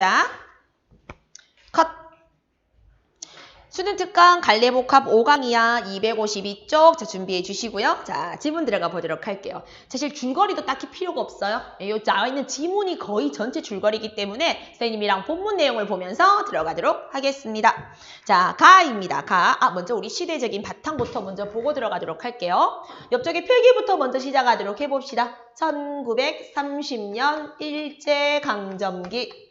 자, 컷. 수능 특강 갈래복합 5강이야 252쪽 자 준비해 주시고요. 자 지문 들어가 보도록 할게요. 사실 줄거리도 딱히 필요가 없어요. 예, 요 나와 있는 지문이 거의 전체 줄거리이기 때문에 선생님이랑 본문 내용을 보면서 들어가도록 하겠습니다. 자 가입니다. 가. 아 먼저 우리 시대적인 바탕부터 먼저 보고 들어가도록 할게요. 옆쪽에 필기부터 먼저 시작하도록 해봅시다. 1930년 일제강점기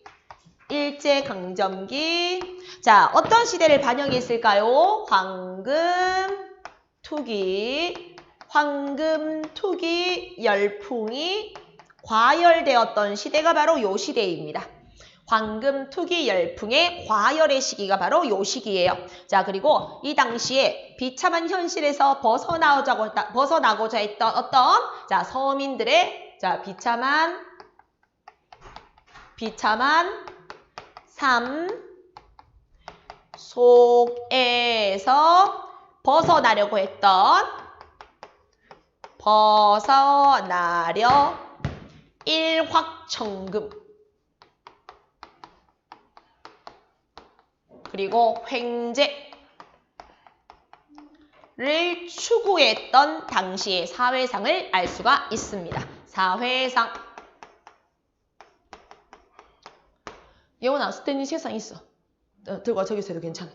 일제강점기. 자, 어떤 시대를 반영했을까요? 황금, 투기, 황금, 투기, 열풍이 과열되었던 시대가 바로 요 시대입니다. 황금, 투기, 열풍의 과열의 시기가 바로 요 시기예요. 자, 그리고 이 당시에 비참한 현실에서 벗어나오자고, 벗어나고자 했던 어떤, 자, 서민들의, 자, 비참한, 비참한, 삶 속에서 벗어나려고 했던 벗어나려 일확천금 그리고 횡재를 추구했던 당시의 사회상을 알 수가 있습니다. 사회상 예원아, 스탠리 세상 있어. 어, 들고 와, 저기서 해도 괜찮아.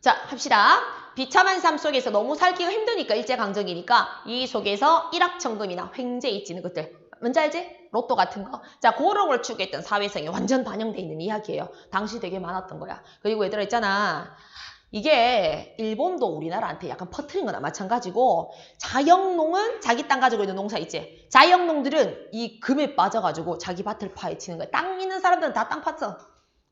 자, 합시다. 비참한 삶 속에서 너무 살기가 힘드니까 일제강점기니까 이 속에서 일확천금이나 횡재 있지는 것들. 뭔지 알지? 로또 같은 거. 자, 그런 걸 추구했던 사회성이 완전 반영돼 있는 이야기예요. 당시 되게 많았던 거야. 그리고 얘들아 있잖아. 이게 일본도 우리나라한테 약간 퍼트린 거나 마찬가지고 자영농은 자기 땅 가지고 있는 농사 있지. 자영농들은 이 금에 빠져가지고 자기 밭을 파헤치는 거야. 땅 있는 사람들은 다 땅 팠어.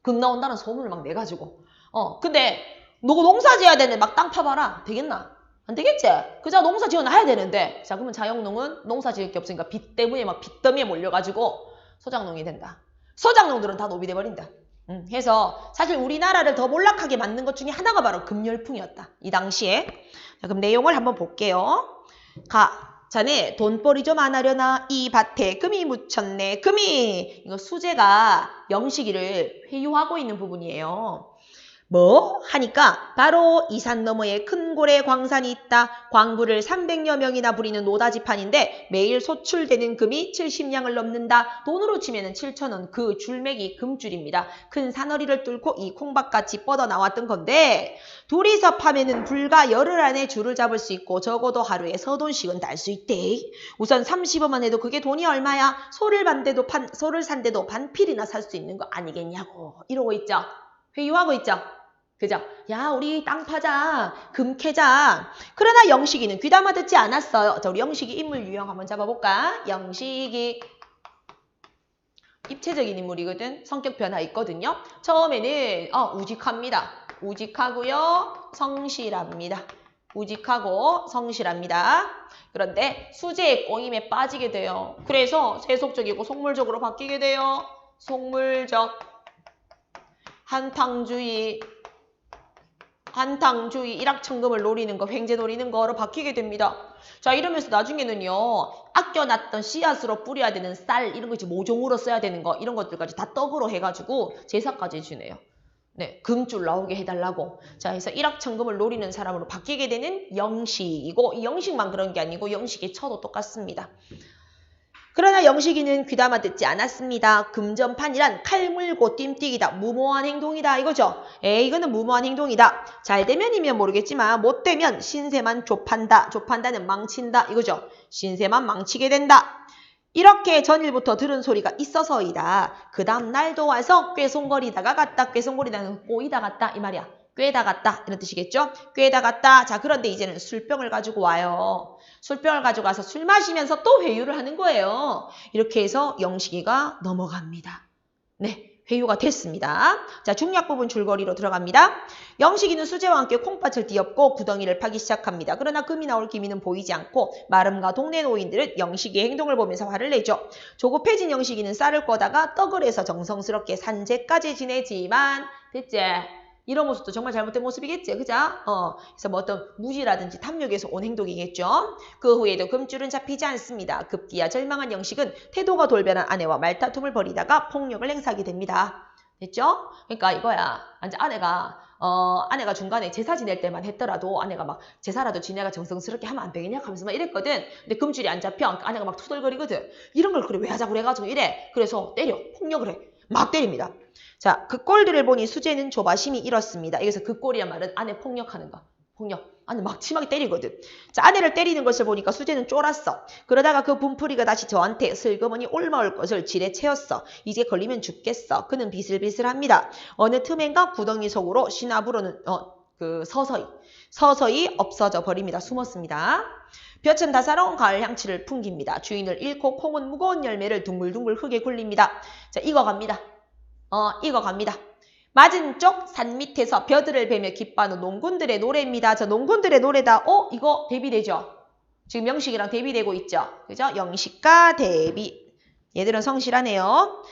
금 나온다는 소문을 막 내가지고. 어, 근데 너가 농사 지어야 되는데 막 땅 파봐라. 되겠나? 안 되겠지? 그자 농사 지어놔야 되는데. 자, 그러면 자영농은 농사 지을 게 없으니까 빚 때문에 막 빚더미에 몰려가지고 소장농이 된다. 소장농들은 다 노비 돼 버린다. 음, 해서 사실 우리나라를 더 몰락하게 만든 것 중에 하나가 바로 금열풍이었다. 이 당시에. 자, 그럼 내용을 한번 볼게요. 가. 자네 돈벌이 좀 안 하려나? 이 밭에 금이 묻혔네. 금이! 이거 수제가 영식이를 회유하고 있는 부분이에요. 뭐? 하니까 바로 이 산 너머에 큰 고래 광산이 있다. 광부를 300여 명이나 부리는 노다지판인데 매일 소출되는 금이 70냥을 넘는다. 돈으로 치면 7천원 그 줄맥이 금줄입니다. 큰 사너리를 뚫고 이 콩밥같이 뻗어 나왔던 건데 둘이서 파면은 불과 열흘 안에 줄을 잡을 수 있고 적어도 하루에 서돈씩은 달수 있대. 우선 30원만 해도 그게 돈이 얼마야? 소를 반대도 판, 소를 산데도 반필이나 살 수 있는 거 아니겠냐고 이러고 있죠. 회유하고 있죠. 그죠? 야, 우리 땅 파자, 금 캐자. 그러나 영식이는 귀담아 듣지 않았어요. 자, 우리 영식이 인물 유형 한번 잡아볼까? 영식이. 입체적인 인물이거든. 성격 변화 있거든요. 처음에는 어, 우직합니다. 우직하고요. 성실합니다. 우직하고 성실합니다. 그런데 수재의 꼬임에 빠지게 돼요. 그래서 세속적이고 속물적으로 바뀌게 돼요. 속물적. 한탕주의. 한탕주의 일확천금을 노리는 거, 횡재 노리는 거로 바뀌게 됩니다. 자, 이러면서 나중에는요, 아껴놨던 씨앗으로 뿌려야 되는 쌀, 이런 거 이제 모종으로 써야 되는 거, 이런 것들까지 다 떡으로 해가지고 제사까지 지내요. 네, 금줄 나오게 해달라고. 자, 해서 일확천금을 노리는 사람으로 바뀌게 되는 영식이고, 이 영식만 그런 게 아니고, 영식의 처도 똑같습니다. 그러나 영식이는 귀담아 듣지 않았습니다. 금전판이란 칼 물고 뜀뛰기다. 무모한 행동이다. 이거죠. 에 이거는 무모한 행동이다. 잘 되면이면 모르겠지만 못 되면 신세만 좁한다. 좁한다는 망친다. 이거죠. 신세만 망치게 된다. 이렇게 전일부터 들은 소리가 있어서이다. 그 다음 날도 와서 꾀송거리다가 갔다. 꾀송거리다는 꼬이다 갔다. 이 말이야. 꾀다 갔다. 이런 뜻이겠죠? 꾀다 갔다. 자, 그런데 이제는 술병을 가지고 와요. 술병을 가지고 와서 술 마시면서 또 회유를 하는 거예요. 이렇게 해서 영식이가 넘어갑니다. 네, 회유가 됐습니다. 자, 중약 부분 줄거리로 들어갑니다. 영식이는 수제와 함께 콩밭을 뒤엎고 구덩이를 파기 시작합니다. 그러나 금이 나올 기미는 보이지 않고 마름과 동네 노인들은 영식이의 행동을 보면서 화를 내죠. 조급해진 영식이는 쌀을 꺼다가 떡을 해서 정성스럽게 산재까지 지내지만 됐지? 이런 모습도 정말 잘못된 모습이겠지, 그죠? 어, 그래서 뭐 어떤 무지라든지 탐욕에서 온 행동이겠죠. 그 후에도 금줄은 잡히지 않습니다. 급기야 절망한 영식은 태도가 돌변한 아내와 말다툼을 벌이다가 폭력을 행사하게 됩니다. 됐죠? 그러니까 이거야. 이제 아내가 어 아내가 중간에 제사 지낼 때만 했더라도 아내가 막 제사라도 지내가 정성스럽게 하면 안 되겠냐 하면서 막 이랬거든. 근데 금줄이 안 잡혀. 아내가 막 투덜거리거든. 이런 걸 그래 왜 하자고 그래가지고 이래. 그래서 때려. 폭력을 해. 막 때립니다. 자, 그 꼴들을 보니 수재는 조바심이 잃었습니다. 여기서 그 꼴이란 말은 아내 폭력하는 거. 폭력. 아내 막 심하게 때리거든. 자, 아내를 때리는 것을 보니까 수재는 쫄았어. 그러다가 그 분풀이가 다시 저한테 슬그머니 올마올 것을 지레 채웠어. 이제 걸리면 죽겠어. 그는 비슬비슬합니다. 어느 틈엔가 구덩이 속으로 시나브로는 어, 그 서서히 서서히 없어져 버립니다. 숨었습니다. 볕은 다사로운 가을 향취를 풍깁니다. 주인을 잃고 콩은 무거운 열매를 둥글둥글 흙에 굴립니다. 자, 익어갑니다. 어, 익어갑니다. 맞은 쪽 산 밑에서 벼들을 베며 기뻐하는 농군들의 노래입니다. 저 농군들의 노래다. 어? 이거 대비되죠? 지금 영식이랑 대비되고 있죠? 그죠? 영식과 대비. 얘들은 성실하네요.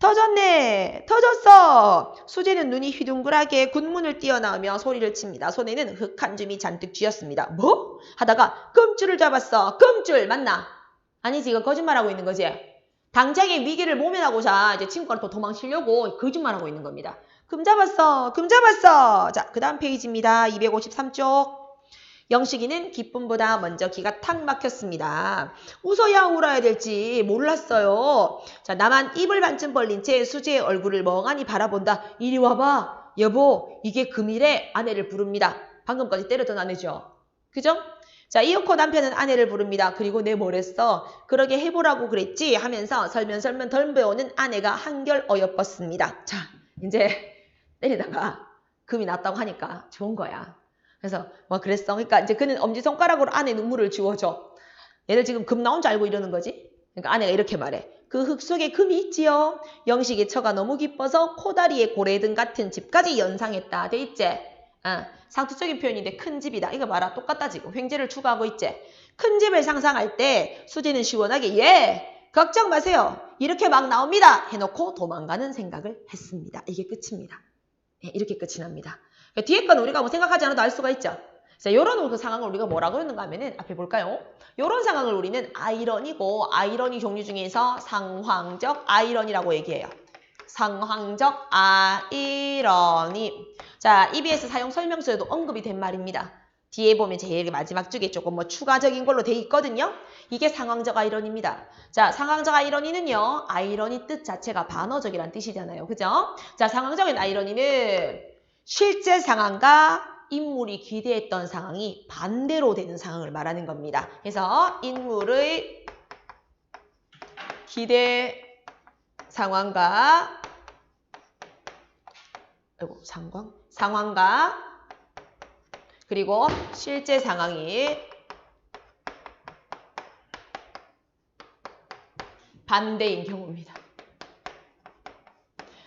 터졌네. 터졌어. 수재는 눈이 휘둥그라게 군문을 뛰어나오며 소리를 칩니다. 손에는 흙 한 줌이 잔뜩 쥐었습니다. 뭐? 하다가 끔줄을 잡았어. 끔줄 맞나? 아니지 이거 거짓말하고 있는 거지. 당장의 위기를 모면하고자 이제 친구가 또 도망치려고 거짓말하고 있는 겁니다. 금 잡았어. 금 잡았어. 자, 그 다음 페이지입니다. 253쪽. 영식이는 기쁨보다 먼저 기가 탁 막혔습니다. 웃어야 울어야 될지 몰랐어요. 자, 나만 입을 반쯤 벌린 채 수지의 얼굴을 멍하니 바라본다. 이리 와봐. 여보, 이게 금일에 아내를 부릅니다. 방금까지 때렸던 아내죠. 그죠? 자, 이윽고 남편은 아내를 부릅니다. 그리고 내 뭐랬어? 그러게 해보라고 그랬지? 하면서 설면설면 덜 배우는 아내가 한결 어여뻤습니다. 자, 이제 때리다가 금이 났다고 하니까 좋은 거야. 그래서 뭐 그랬어. 그러니까 이제 그는 엄지손가락으로 아내 눈물을 지워줘. 얘를 지금 금 나온 줄 알고 이러는 거지. 그러니까 아내가 이렇게 말해. 그 흙 속에 금이 있지요. 영식의 처가 너무 기뻐서 코다리에 고래 등 같은 집까지 연상했다. 돼 있지? 아, 상투적인 표현인데 큰 집이다. 이거 봐라. 똑같다 지금. 횡재를 추가하고 있지? 큰 집을 상상할 때 수지는 시원하게 예! 걱정 마세요. 이렇게 막 나옵니다. 해놓고 도망가는 생각을 했습니다. 이게 끝입니다. 네, 이렇게 끝이 납니다. 그러니까 뒤에 건 우리가 뭐 생각하지 않아도 알 수가 있죠. 자, 요런 그 상황을 우리가 뭐라 그러는가 하면은 앞에 볼까요? 요런 상황을 우리는 아이러니고 아이러니 종류 중에서 상황적 아이러니라고 얘기해요. 상황적 아이러니. 자, EBS 사용 설명서에도 언급이 된 말입니다. 뒤에 보면 제일 마지막 쪽에 조금 뭐 추가적인 걸로 돼 있거든요. 이게 상황적 아이러니입니다. 자, 상황적 아이러니는요. 아이러니 뜻 자체가 반어적이란 뜻이잖아요. 그죠? 자, 상황적인 아이러니는 실제 상황과 인물이 기대했던 상황이 반대로 되는 상황을 말하는 겁니다. 그래서 인물의 기대 상황과 아이고, 상황? 상황과 그리고 실제 상황이 반대인 경우입니다.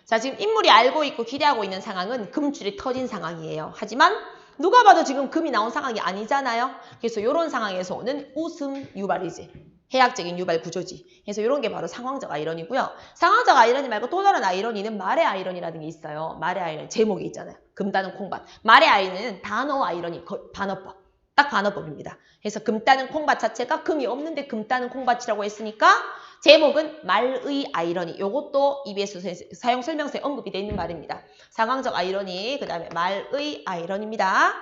자, 지금 인물이 알고 있고 기대하고 있는 상황은 금줄이 터진 상황이에요. 하지만 누가 봐도 지금 금이 나온 상황이 아니잖아요. 그래서 이런 상황에서 오는 웃음 유발이지. 해학적인 유발 구조지. 그래서 이런 게 바로 상황적 아이러니고요. 상황적 아이러니 말고 또 다른 아이러니는 말의 아이러니라는 게 있어요. 말의 아이러니 제목이 있잖아요. 금다는 콩밭. 말의 아이러니는 단어 아이러니, 거- 반어법. 딱 반어법입니다. 그래서 금 따는 콩밭 자체가 금이 없는데 금 따는 콩밭이라고 했으니까 제목은 말의 아이러니. 요것도 EBS 사용 설명서에 언급이 되어 있는 말입니다. 상황적 아이러니, 그 다음에 말의 아이러니입니다.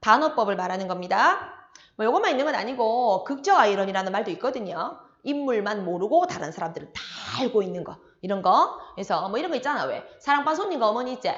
단어법을 말하는 겁니다. 뭐 요것만 있는 건 아니고 극적 아이러니라는 말도 있거든요. 인물만 모르고 다른 사람들은 다 알고 있는 거. 이런 거. 그래서 뭐 이런 거 있잖아. 왜? 사랑반 손님과 어머니 있지?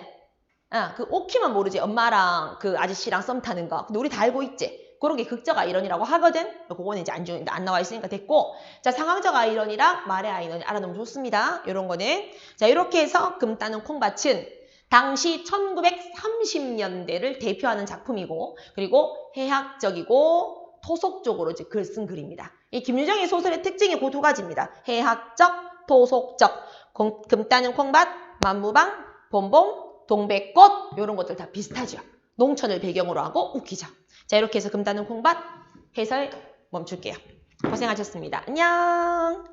아, 그 오키만 모르지. 엄마랑 그 아저씨랑 썸 타는 거. 근데 우리 다 알고 있지? 그런 게 극적 아이러니라고 하거든. 그거는 이제 안, 중, 안 나와 있으니까 됐고. 자, 상황적 아이러니랑 말의 아이러니 알아놓으면 좋습니다. 요런 거는. 자, 이렇게 해서 금 따는 콩밭은 당시 1930년대를 대표하는 작품이고, 그리고 해학적이고 토속적으로 이제 글쓴 글입니다. 이 김유정의 소설의 특징이 그 두 가지입니다. 해학적, 토속적, 공- 금 따는 콩밭, 만무방, 봄봄, 동백꽃 이런 것들 다 비슷하죠. 농촌을 배경으로 하고 웃기죠. 자 이렇게 해서 금 따는 콩밭 해설 멈출게요. 고생하셨습니다. 안녕.